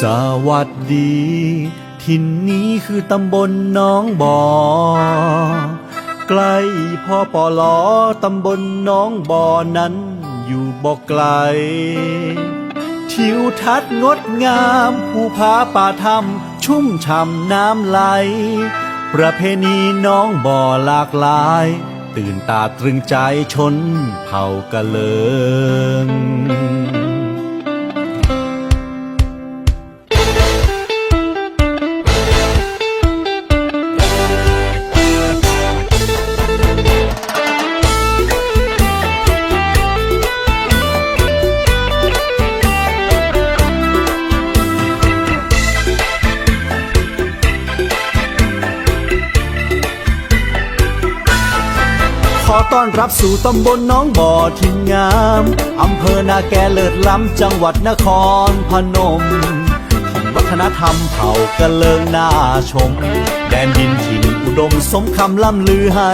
สวัสดี ทินนี้คือตำบลน้องบ่อใกล้พ่อปอลอตำบลน้องบ่อนั้นอยู่บ่ไกล ทิวทัศน์งดงามภูผาป่าธรรม ชุ่มฉ่ำน้ำไหล ประเพณีน้องบ่อหลากหลาย ตื่นตาตรึงใจชนเผ่ากะเลิง อต้อนรับสู่ตำบลน้องบ่อทินงาม อำเภอนาแกเลิศล้ำจังหวัดนครพนมของวัฒนธรรมเผ่ากะเลิงน่าชม แดนดินถิ่นอุดมสมคำล่ำลือให้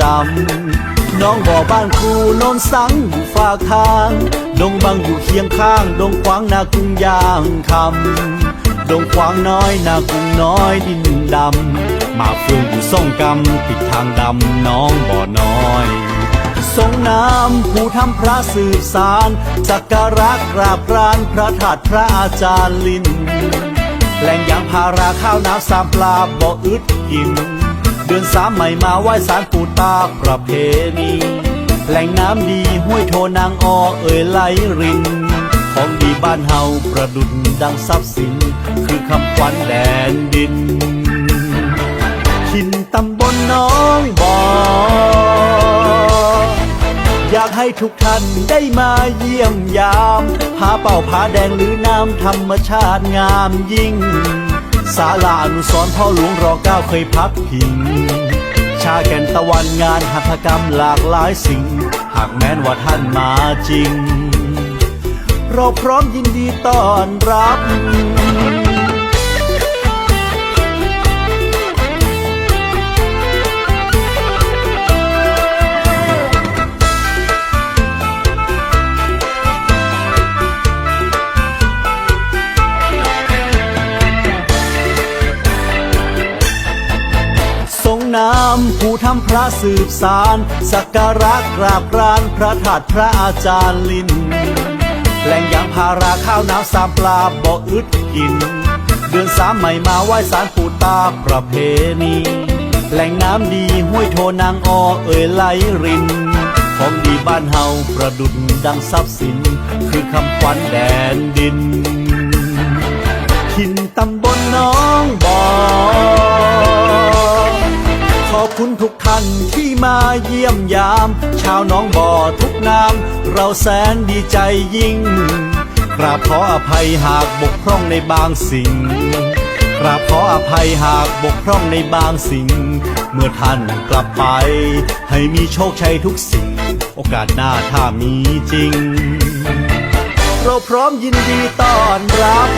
จำ น้องบ่อบ้านครูโนนสังอยู่ฝากทาง ดงบางอยู่เคียงข้าง ดงขวางนากุ้งยางคำ ดงขวางน้อยนากุ้งน้อยดินดำ มาเฟืองอยู่ส่งกำปิดทางดำน้องบ่อน้อยทรงน้ำผู้ทำพระสืบสารสักการะกราบรานพระธาตุพระอาจารย์ลินแหล่งยางพาราข้าวน้ำสามปลาบ่ออึดกิน เดือนสามใหม่มาไหว้สารปู่ตาประเพณีแหล่งน้ำดีห้วยโทนางออเอ่ยไหลริน ของดีบ้านเฮาประดุดดังทรัพย์สิน คือคำขวัญแดนดิน ตำบลน้องบออยากให้ทุกท่านได้มาเยี่ยมยามผาเป่าผาแดงหรือน้ำธรรมชาติงามยิ่งศาลาอนุสรพ่อหลวงรอเก้าเคยพักพิง ชาแก่นตะวันงานหัตถกรรมหลากหลายสิ่ง หากแม้นว่าท่านมาจริง เราพร้อมยินดีต้อนรับ น้ำผู้ทำพระสืบสาร สักการะกราบกรานพระธาตุพระอาจารย์ลินแหล่งยางพาราข้าวน้ำสามปลาบ่ออึดกิน เดือนสามใหม่มาไหว้สารปู่ตาประเพณี แหล่งน้ำดีห้วยโทนางออเอ่ยไหลริน ของดีบ้านเฮาประดุดดังทรัพย์สิน คือคำขวัญแดนดิน ท่านที่มาเยี่ยมยาม ชาวน้องบ่อทุกนามเราแสนดีใจยิ่ง กราบขออภัยหากบกพร่องในบางสิ่ง กราบขออภัยหากบกพร่องในบางสิ่ง เมื่อท่านกลับไป ให้มีโชคชัยทุกสิ่ง โอกาสหน้าถ้ามีจริง เราพร้อมยินดีต้อนรับ